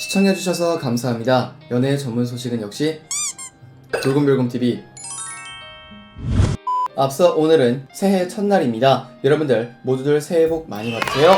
시청해주셔서 감사합니다. 연애 전문 소식은 역시 돌곰별곰TV. 앞서 오늘은 새해 첫날입니다. 여러분들 모두들 새해 복 많이 받으세요.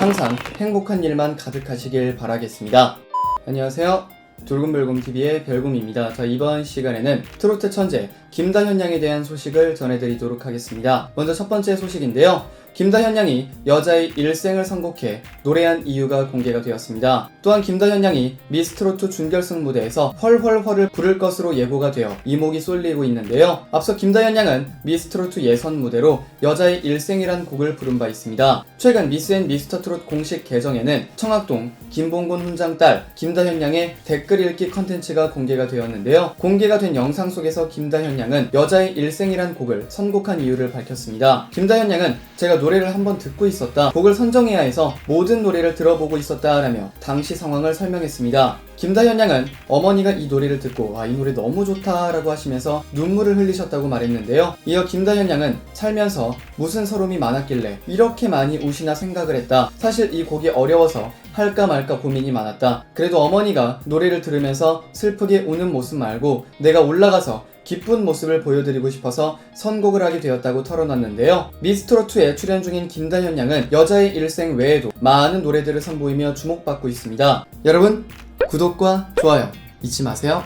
항상 행복한 일만 가득하시길 바라겠습니다. 안녕하세요. 돌곰별곰TV의 별곰입니다. 자, 이번 시간에는 트로트 천재 김다현 양에 대한 소식을 전해드리도록 하겠습니다. 먼저 첫 번째 소식인데요. 김다현 양이 여자의 일생을 선곡해 노래한 이유가 공개가 되었습니다. 또한 김다현 양이 미스트로트 준결승 무대에서 헐헐헐을 부를 것으로 예고가 되어 이목이 쏠리고 있는데요. 앞서 김다현 양은 미스트로트 예선 무대로 여자의 일생이란 곡을 부른 바 있습니다. 최근 미스앤 미스터트롯 공식 계정에는 청학동 김봉곤 훈장 딸 김다현 양의 댓글 읽기 컨텐츠가 공개가 되었는데요. 공개가 된 영상 속에서 김다현 양은 여자의 일생이란 곡을 선곡한 이유를 밝혔습니다. 김다현 양은 제가 노래를 한번 듣고 있었다. 곡을 선정해야 해서 모든 노래를 들어보고 있었다라며 당시 상황을 설명했습니다. 김다현 양은 어머니가 이 노래를 듣고 아이 노래 너무 좋다라고 하시면서 눈물을 흘리셨다고 말했는데요. 이어 김다현 양은 살면서 무슨 서름이 많았길래 이렇게 많이 우시나 생각을 했다. 사실 이 곡이 어려워서 할까 말까 고민이 많았다. 그래도 어머니가 노래를 들으면서 슬프게 우는 모습 말고 내가 올라가서 기쁜 모습을 보여드리고 싶어서 선곡을 하게 되었다고 털어놨는데요. 미스트롯2에 출연 중인 김다현 양은 여자의 일생 외에도 많은 노래들을 선보이며 주목받고 있습니다. 여러분, 구독과 좋아요 잊지 마세요.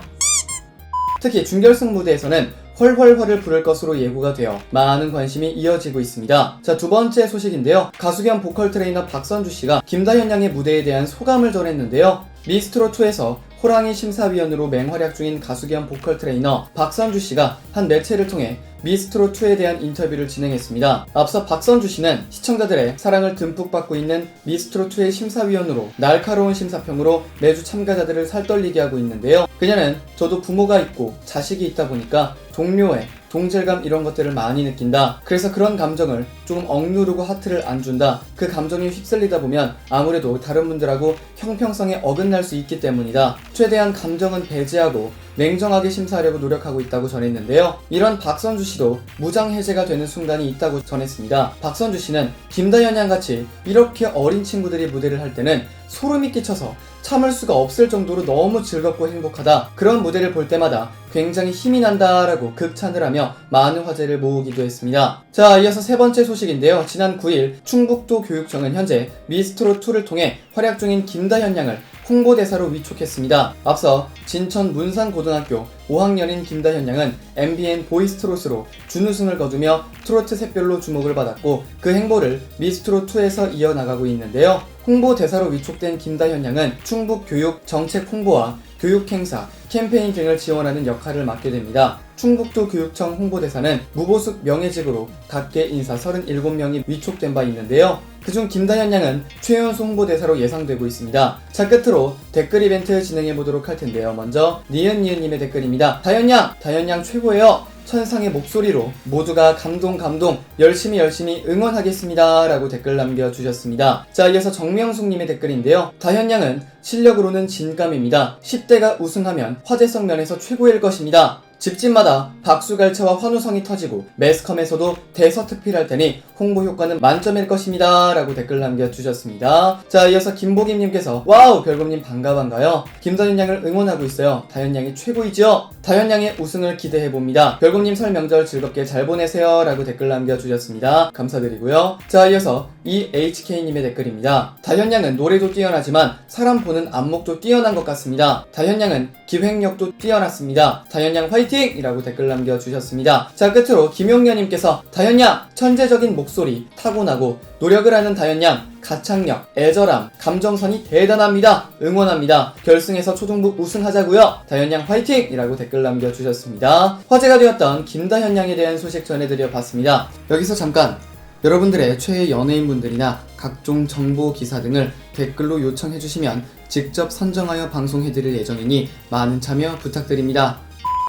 특히 준결승 무대에서는 헐헐헐을 부를 것으로 예고가 되어 많은 관심이 이어지고 있습니다. 자, 두 번째 소식인데요. 가수 겸 보컬 트레이너 박선주 씨가 김다현 양의 무대에 대한 소감을 전했는데요. 미스트롯2에서 호랑이 심사위원으로 맹활약 중인 가수 겸 보컬 트레이너 박선주 씨가 한 매체를 통해 미스트롯2에 대한 인터뷰를 진행했습니다. 앞서 박선주 씨는 시청자들의 사랑을 듬뿍 받고 있는 미스트롯2의 심사위원으로 날카로운 심사평으로 매주 참가자들을 살떨리게 하고 있는데요. 그녀는 저도 부모가 있고 자식이 있다 보니까 동료애, 동질감 이런 것들을 많이 느낀다. 그래서 그런 감정을 조금 억누르고 하트를 안 준다. 그 감정이 휩쓸리다 보면 아무래도 다른 분들하고 형평성에 어긋날 수 있기 때문이다. 최대한 감정은 배제하고 냉정하게 심사하려고 노력하고 있다고 전했는데요. 이런 박선주 씨도 무장 해제가 되는 순간이 있다고 전했습니다. 박선주 씨는 김다현 양 같이 이렇게 어린 친구들이 무대를 할 때는 소름이 끼쳐서 참을 수가 없을 정도로 너무 즐겁고 행복하다. 그런 무대를 볼 때마다 굉장히 힘이 난다라고 극찬을 하며 많은 화제를 모으기도 했습니다. 자, 이어서 세 번째 소식인데요. 지난 9일 충북도 교육청은 현재 미스트롯2를 통해 활약 중인 김다현 양을 홍보대사로 위촉했습니다. 앞서 진천 문산고등학교 5학년인 김다현 양은 MBN 보이스트롯으로 준우승을 거두며 트로트 샛별로 주목을 받았고 그 행보를 미스트롯2에서 이어나가고 있는데요. 홍보대사로 위촉된 김다현 양은 충북 교육 정책 홍보와 교육 행사, 캠페인 등을 지원하는 역할을 맡게 됩니다. 충북도 교육청 홍보대사는 무보숙 명예직으로 각계 인사 37명이 위촉된 바 있는데요. 그중 김다현 양은 최연소 홍보대사로 예상되고 있습니다. 자 끝으로 댓글 이벤트 진행해 보도록 할 텐데요. 먼저 니은니은님의 댓글입니다. 다현 양, 다현 양 최고예요. 천상의 목소리로 모두가 감동 감동 열심히 열심히 응원하겠습니다 라고 댓글 남겨주셨습니다. 자 이어서 정명숙님의 댓글인데요. 다현 양은 실력으로는 진감입니다. 10대가 우승하면 화제성 면에서 최고일 것입니다 집집마다 박수갈채와 환호성이 터지고 매스컴에서도 대서특필할 테니 홍보 효과는 만점일 것입니다. 라고 댓글 남겨주셨습니다. 자, 이어서 김보김님께서 와우 별곰님 반가 반가요. 김다현 양을 응원하고 있어요. 다현 양이 최고이죠? 다현 양의 우승을 기대해봅니다. 별곰님 설 명절 즐겁게 잘 보내세요. 라고 댓글 남겨주셨습니다. 감사드리고요. 자, 이어서 EHK님의 댓글입니다. 다현 양은 노래도 뛰어나지만 사람 보는 안목도 뛰어난 것 같습니다. 다현 양은 기획력도 뛰어났습니다. 다현 양 화이팅! 이라고 댓글 남겨주셨습니다. 자, 끝으로 김용녀님께서 다현 양 천재적인 목소리 타고나고 노력을 하는 다현 양 가창력, 애절함, 감정선이 대단합니다. 응원합니다. 결승에서 초등부 우승하자고요. 다현 양 화이팅! 이라고 댓글 남겨주셨습니다. 화제가 되었던 김다현 양에 대한 소식 전해드려 봤습니다. 여기서 잠깐 여러분들의 최애 연예인분들이나 각종 정보 기사 등을 댓글로 요청해주시면 직접 선정하여 방송해드릴 예정이니 많은 참여 부탁드립니다.